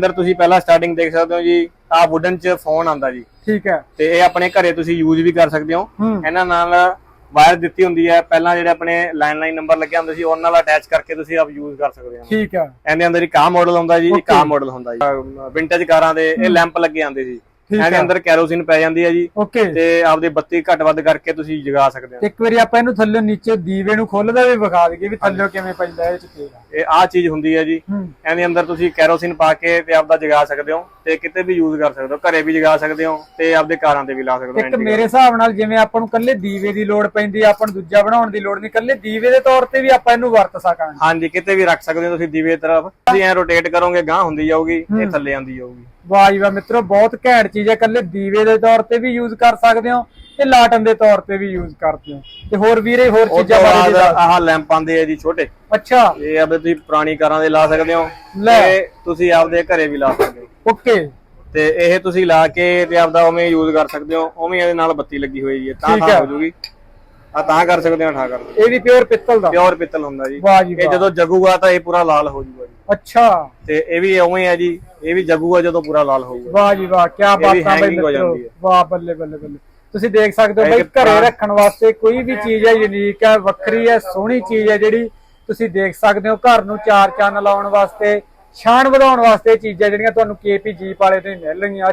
ਅੰਦਰ ਤੁਸੀਂ ਪਹਿਲਾਂ ਸਟਾਰਟਿੰਗ ਦੇਖ ਸਕਦੇ ਹੋ ਜੀ ਆ ਵੁਡਨ ਚ ਫੋਨ ਆਂਦਾ ਜੀ। ਠੀਕ ਹੈ। ਤੇ ਇਹ ਆਪਣੇ ਘਰੇ ਤੁਸੀਂ ਯੂਜ਼ ਵੀ ਕਰ ਸਕਦੇ ਹੋ। ਇਹਨਾਂ ਨਾਲ ਵਾਇਰ ਦਿੱਤੀ ਹੁੰਦੀ ਹੈ। ਪਹਿਲਾਂ ਜਿਹੜੇ ਆਪਣੇ ਲੈਂਡਲਾਈਨ ਨੰਬਰ ਲੱਗੇ ਹੁੰਦੇ ਸੀ ਉਹਨਾਂ ਨਾਲ ਅਟੈਚ ਕਰਕੇ ਤੁਸੀਂ ਆਪ ਯੂਜ਼ ਕਰ ਸਕਦੇ ਹੋ। ਠੀਕ ਹੈ। ਇਹਦੇ ਅੰਦਰ ਇੱਕ ਆਹ ਮਾਡਲ ਹੁੰਦਾ ਜੀ ਇੱਕ. ਆਹ ਮਾਡਲ ਹੁੰਦਾ ਜੀ। ਵਿੰਟੇਜ ਕਾਰਾਂ ਦੇ ਇਹ ਲੈਂਪ ਲੱਗੇ ਆਂਦੇ ਸੀ ਇਹਦੇ। ਅੰਦਰ ਕੈਰੋਸਿਨ ਪੈ ਜਾਂਦੀ ਹੈ ਜੀ। ਤੇ ਆਪਦੀ ਬੱਤੀ ਘੱਟ ਵੱਧ ਕਰਕੇ ਤੁਸੀਂ ਜਗਾ ਸਕਦੇ ਹੋ। ਇੱਕ ਵਾਰੀ ਆਪਾਂ ਇਹਨੂੰ ਥੱਲੇ ਨੀਚੇ ਦੀਵੇ ਨੂੰ ਖੋਲਦਾ ਵੀ ਵਿਖਾ ਦਈਏ ਵੀ ਥੱਲੇ ਕਿਵੇਂ ਪੈਂਦਾ ਇਹ ਚ ਤੇਲ ਇਹ ਆਹ ਚੀਜ਼ ਹੁੰਦੀ ਹੈ। ਜੀ ਇਹਦੇ ਅੰਦਰ ਤੁਸੀਂ ਕੈਰੋਸਿਨ ਪਾ ਕੇ ਤੇ ਆਪਦਾ ਜਗਾ ਸਕਦੇ ਹੋ। ਤੇ ਕਿਤੇ ਵੀ ਯੂਜ਼ ਕਰ ਸਕਦੇ ਹੋ ਘਰੇ ਵੀ ਜਗਾ ਸਕਦੇ ਹੋ ਤੇ ਆਪਦੇ ਕਾਰਾਂ ਤੇ ਵੀ ਲਾ ਸਕਦੇ ਹੋ ਇੱਕ ਮੇਰੇ ਹਿਸਾਬ ਨਾਲ ਜਿਵੇਂ ਆਪਾਂ ਨੂੰ ਕੱਲੇ ਦੀਵੇ ਦੀ ਲੋੜ ਪੈਂਦੀ ਆਪਾਂ ਨੂੰ ਦੂਜਾ ਬਣਾਉਣ ਦੀ ਲੋੜ ਨਹੀਂ ਕੱਲੇ ਦੀਵੇ ਦੇ ਤੌਰ ਤੇ ਵੀ ਆਪਾਂ ਇਹਨੂੰ ਵਰਤ ਸਕਾਂਗੇ। ਹਾਂਜੀ ਕਿਤੇ ਵੀ ਰੱਖ ਸਕਦੇ ਹੋ ਤੁਸੀਂ ਦੀਵੇ ਦੀ ਤਰਫ। ਤੁਸੀਂ ਐ ਰੋਟੇਟ ਕਰੋਗੇ ਗਾਂ ਹੁੰਦੀ ਜਾਊਗੀ ਇਹ ਥੱਲੇ ਆਂਦੀ ਜਾਊਗੀ। ਵਾਹ ਜੀ ਵਾਹ ਮਿੱਤਰੋ ਬਹੁਤ ਘੈਂਟ ਚੀਜ਼ ਹੈ ਕੱਲੇ ਦੀਵੇ ਦੇ ਤੌਰ ਤੇ ਵੀ ਯੂਜ਼ ਕਰ ਸਕਦੇ ਹੋ ਤੇ ਲਾਟਨ ਦੇ ਤੌਰ ਤੇ ਵੀ ਯੂਜ਼ ਕਰਦੇ ਹੋ। ਤੇ ਹੋਰ ਵੀਰੇ ਹੋਰ ਚੀਜ਼ਾਂ ਤੋਂ ਬਾਰੇ। ਆਹ ਲੈਂਪ ਆਂਦੇ ਆ ਜੀ ਛੋਟੇ। ਅੱਛਾ। ਇਹ ਆਪਦੇ ਤੁਸੀਂ ਪੁਰਾਣੀ ਕਾਰਾਂ ਦੇ ਲਾ ਸਕਦੇ ਹੋ ਲੈ। ਤੇ ਤੁਸੀਂ ਆਪਦੇ ਘਰੇ ਵੀ ਲਾ ਸਕਦੇ ਹੋ। ਓਕੇ। ਤੇ ਇਹ ਤੁਸੀਂ ਲਾ ਕੇ ਤੇ ਆਪਦਾ ਉਵੇਂ ਯੂਜ਼ ਕਰ ਸਕਦੇ ਹੋ ਉਵੇਂ ਇਹਦੇ ਨਾਲ ਬੱਤੀ ਲੱਗੀ ਹੋਈ ਹੈ ਤਾਂ ਤਾਂ ਹੈ। ਜੂਗੀ। ਆ ਤਾਂ ਕਰ ਸਕਦੇ ਹੋ ਠਾ ਕਰ ਇਹ ਵੀ ਪਿਓਰ ਪਿੱਤਲ ਦਾ। ਪਿਓਰ ਪਿੱਤਲ ਹੁੰਦਾ ਜੀ। ਇਹ ਜਦੋਂ ਜਗੂਗਾ ਤਾਂ ਇਹ ਪੂਰਾ ਲਾਲ ਹੋ ਜੂਗਾ ਜੀ। ਅੱਛਾ। ਤੇ ਇਹ ਵੀ ਉਵੇਂ ਹੈ ਜੀ ਇਹ ਵੀ ਜਗੂਗਾ ਜਦੋਂ ਪੂਰਾ ਲਾਲ ਹੋਊਗਾ। ਵਾਹ ਜੀ ਵਾਹ ਕੀ ਬਾਤਾਂ ਬਈ। ਵਾਹ ਬੱਲੇ ਬੱਲੇ ਬੱਲੇ। ਤੁਸੀਂ ਦੇਖ ਸਕਦੇ ਹੋ ਬਈ ਘਰੇ ਰੱਖਣ ਵਾਸਤੇ ਕੋਈ ਵੀ ਚੀਜ਼ ਹੈ ਯੂਨੀਕ ਹੈ ਵੱਖਰੀ ਹੈ ਸੋਹਣੀ ਚੀਜ਼ ਹੈ ਜਿਹੜੀ ਤੁਸੀਂ ਦੇਖ ਸਕਦੇ ਹੋ ਘਰ ਨੂੰ ਚਾਰ ਚੰਨ ਲਾਉਣ ਵਾਸਤੇ। ਸ਼ਾਨ ਵਧਾਉਣ ਵਾਸਤੇ ਇਹ ਚੀਜ਼ਾਂ ਜਿਹੜੀਆਂ ਤੁਹਾਨੂੰ ਕੇਪੀ ਜੀਪ ਵਾਲੇ ਤੋਂ ਹੀ ਮਿਲ ਰਹੀਆਂ।